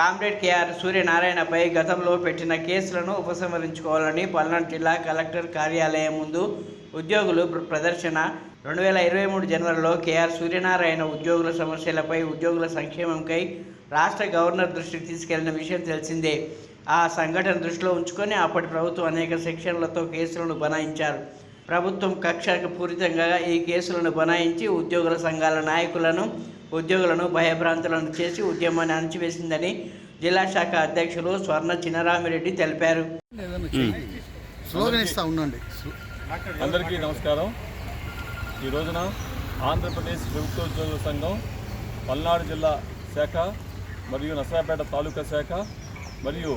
Comrade KR సూర్యనారాయణపై గతంలో పెట్టిన కేసులను ఉపసంహరించుకోవాలని పల్నాడు జిల్లా కలెక్టర్ కార్యాలయం ముందు ఉద్యోగులు ప్ర- ప్రదర్శన. రెండు వేల ఇరవై మూడు జనవరిలో కేఆర్ సూర్యనారాయణ ఉద్యోగుల సమస్యలపై ఉద్యోగుల సంక్షేమంకై రాష్ట్ర గవర్నర్ దృష్టికి తీసుకెళ్ళిన విషయం తెలిసిందే. ఆ సంఘటన దృష్టిలో ఉంచుకొని అప్పటి ప్రభుత్వం అనేక సెక్షన్లతో కేసులను బనాయించారు. ప్రభుత్వం కక్షకు పూరితంగా ఈ కేసులను బనాయించి ఉద్యోగుల సంఘాల నాయకులను ఉద్యోగులను భయభ్రాంతులను చేసి ఉద్యమాన్ని అణచివేసిందని జిల్లా శాఖ అధ్యక్షులు స్వర్ణ చినరామిరెడ్డి తెలిపారు. స్లోగన్ ఇస్తా ఉండండి. అందరికీ నమస్కారం. ఈ రోజున ఆంధ్రప్రదేశ్ ప్రభుత్వోద్యోగుల సంఘం పల్నాడు జిల్లా శాఖ మరియు నసరాపేట తాలూకా శాఖ మరియు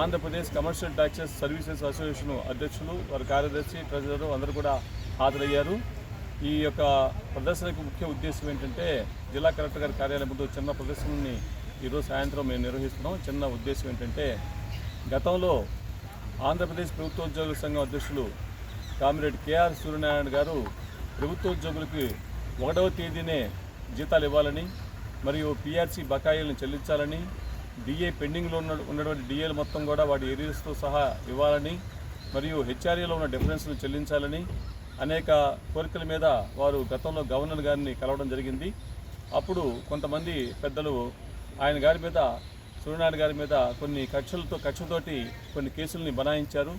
Andhra Pradesh commercial taxes services association అధ్యక్షులు వారి కార్యదర్శి ట్రెజరర్ అందరూ కూడా హాజరయ్యారు. ఈ యొక్క ప్రదర్శనకు ముఖ్య ఉద్దేశం ఏంటంటే జిల్లా కలెక్టర్ గారి కార్యాలయం ముందు చిన్న ప్రదర్శనని ఈరోజు సాయంత్రం మేము నిర్వహిస్తున్నాం. చిన్న ఉద్దేశం ఏంటంటే గతంలో ఆంధ్రప్రదేశ్ ప్రభుత్వోద్యోగుల సంఘం అధ్యక్షులు కామిరెడ్డి కేఆర్ సూర్యనారాయణ గారు ప్రభుత్వోద్యోగులకి ఒకటవ తేదీనే జీతాలు ఇవ్వాలని మరియు పిఆర్సీ బకాయిలను చెల్లించాలని డిఏ పెండింగ్లో ఉన్న ఉన్నటువంటి డిఏలు మొత్తం కూడా వాటి ఏరియర్స్తో సహా ఇవ్వాలని మరియు హెచ్ఆర్ఏలో ఉన్న డిఫరెన్స్ను చెల్లించాలని అనేక కోరికల మీద వారు గతంలో గవర్నర్ గారిని కలవడం జరిగింది. అప్పుడు కొంతమంది పెద్దలు ఆయన గారి మీద సూర్యనారాయణ గారి మీద కొన్ని కక్షలతో కక్షతోటి కొన్ని కేసుల్ని బనాయించారు.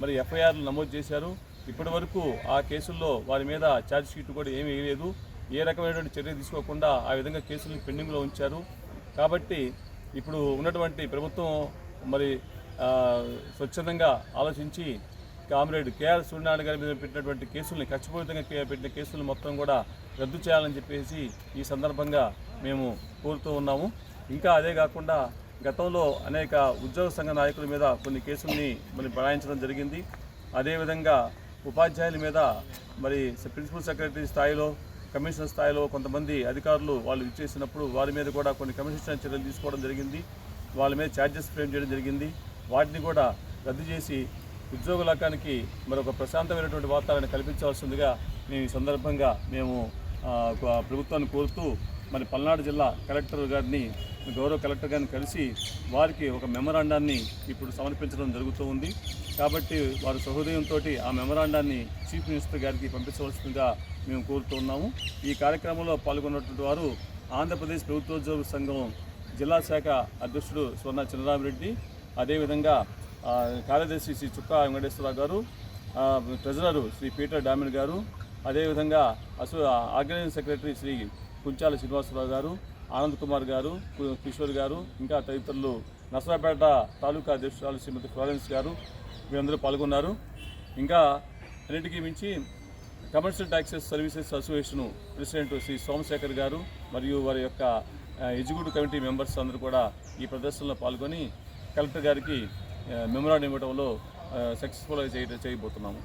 మరి ఎఫ్ఐఆర్లు నమోదు చేశారు. ఇప్పటి వరకు ఆ కేసుల్లో వారి మీద ఛార్జ్ షీట్ కూడా ఏమీ వేయలేదు. ఏ రకమైనటువంటి చర్య తీసుకోకుండా ఆ విధంగా కేసులను పెండింగ్లో ఉంచారు. కాబట్టి ఇప్పుడు ఉన్నటువంటి ప్రభుత్వం మరి స్వచ్ఛందంగా ఆలోచించి కామ్రేడ్ కేఆర్ సూర్యనారాయణ గారి మీద పెట్టినటువంటి కేసుల్ని ఖచ్చితంగా పెట్టిన కేసులు మొత్తం కూడా రద్దు చేయాలని చెప్పేసి ఈ సందర్భంగా మేము కోరుతూ ఉన్నాము. ఇంకా అదే కాకుండా గతంలో అనేక ఉద్యోగ సంఘ నాయకుల మీద కొన్ని కేసుల్ని మరి బనాయించడం జరిగింది. అదేవిధంగా ఉపాధ్యాయుల మీద మరి ప్రిన్సిపల్ సెక్రటరీ స్థాయిలో కమిషనర్ స్థాయిలో కొంతమంది అధికారులు వాళ్ళు ఇచ్చేసినప్పుడు వారి మీద కూడా కొన్ని కమిషన్ చర్యలు తీసుకోవడం జరిగింది. వాళ్ళ మీద ఛార్జెస్ ఫ్రేమ్ చేయడం జరిగింది. వాటిని కూడా రద్దు చేసి ఉద్యోగ లోకానికి మరొక ప్రశాంతమైనటువంటి వాతావరణం కల్పించవలసిందిగా మేము ఈ సందర్భంగా మేము ఒక ప్రభుత్వాన్ని కోరుతూ మరి పల్నాడు జిల్లా కలెక్టర్ గారిని గౌరవ కలెక్టర్ గారిని కలిసి వారికి ఒక మెమరాండాన్ని ఇప్పుడు సమర్పించడం జరుగుతూ ఉంది. కాబట్టి వారి సహృదయంతో ఆ మెమరాండాన్ని చీఫ్ మినిస్టర్ గారికి పంపించవలసిందిగా మేము కోరుతున్నాము ఈ కార్యక్రమంలో పాల్గొన్నటువంటి వారు ఆంధ్రప్రదేశ్ ప్రభుత్వోద్యోగ సంఘం జిల్లా శాఖ అధ్యక్షుడు స్వర్ణ చంద్రరామిరెడ్డి అదేవిధంగా కార్యదర్శి శ్రీ చుక్కా వెంకటేశ్వరరావు గారు ట్రెజరరు శ్రీ పీటర్ డామిన్ గారు అదేవిధంగా asso organizing secretary Shri Kunchala Srinivasa Rao గారు ఆనంద్ కుమార్ గారు కిషోర్ గారు ఇంకా తదితరులు నసరాపేట తాలూకా అధ్యక్షురాలు శ్రీమతి ఫ్లోరెన్స్ గారు వీరందరూ పాల్గొన్నారు. ఇంకా అన్నిటికీ మించి commercial taxes services association president Shri Somashekar గారు మరియు వారి యొక్క ఎగ్జిక్యూటివ్ కమిటీ మెంబర్స్ అందరూ కూడా ఈ ప్రదర్శనలో పాల్గొని కలెక్టర్ గారికి మెమరాండం ఇవ్వడంలో సక్సెస్ఫుల్ చేయబోతున్నాము.